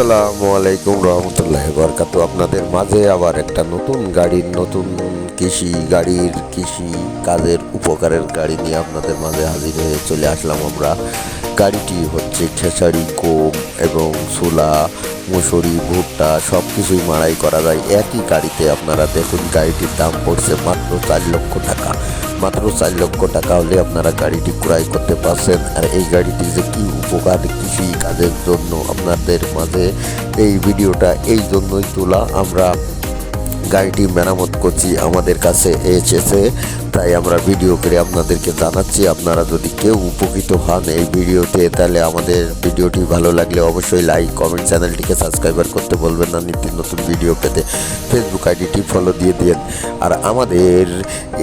আসসালামু আলাইকুম রহমতুল্লাহ বরকাত। আপনাদের মাঝে আবার একটা নতুন গাড়ির নতুন কৃষি গাড়ির কৃষি কাজের উপকারের গাড়ি নিয়ে আপনাদের মাঝে হাজির হয়ে চলে আসলাম আমরা। গাড়িটি হচ্ছে খেসারি গম এবং ছোলা, মুসুরি, ভুট্টা সব কিছুই মাড়াই করা যায়। একই গাড়িতে আপনারা দেখুন গাড়িটির দাম পড়ছে মাত্র চার লক্ষ টাকা। মাত্র চার লক্ষ টাকা হলে আপনারা গাড়িটি ক্রয় করতে পারছেন। আর এই গাড়িটি যে কি উপকার কৃষি কাজের জন্য আপনাদের মাঝে এই ভিডিওটা এই জন্যই তোলা। আমরা গাড়িটি মেরামত করছি আমাদের কাছে এসেছে। তাই আমরা ভিডিও করে আপনাদেরকে জানাচ্ছি, আপনারা যদি কেউ উপকৃত হন এই ভিডিওতে, তাহলে আমাদের ভিডিওটি ভালো লাগলে অবশ্যই লাইক কমেন্ট চ্যানেলটিকে সাবস্ক্রাইবার করতে বলবেন না। নিত্য নতুন ভিডিও পেতে ফেসবুক আইডিটি ফলো দিয়ে দিন আর আমাদের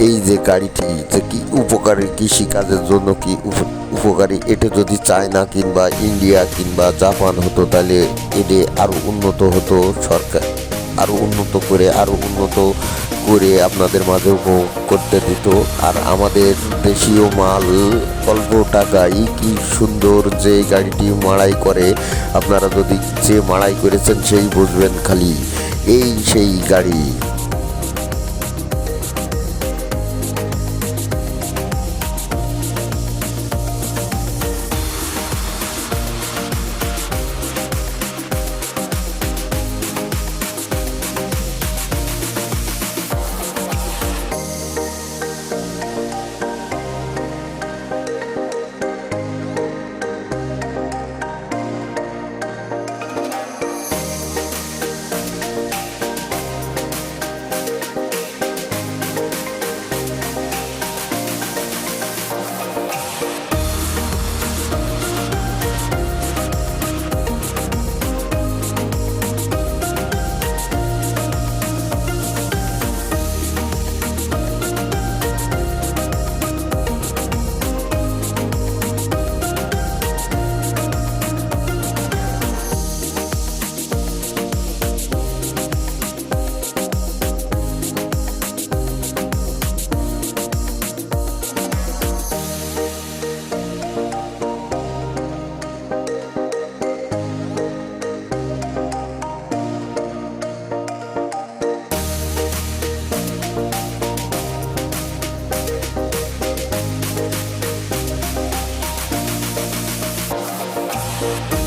এই যে গাড়িটি, যে কি উপকারী কৃষিকাজের জন্য কি উপকারী, এটা যদি চায়না কিংবা ইন্ডিয়া কিংবা জাপান হতো, তাহলে এটি আরও উন্নত হতো সরকার আরও উন্নত করে আরও উন্নত করে আপনাদের মাঝে উপভোগ করতে দিত। আর আমাদের দেশীয় মাল অল্প টাকায় কি সুন্দর যে গাড়িটি মাড়াই করে। আপনারা যদি যে মাড়াই করেছেন সেই বুঝবেন খালি। এই সেই গাড়ি। Bye.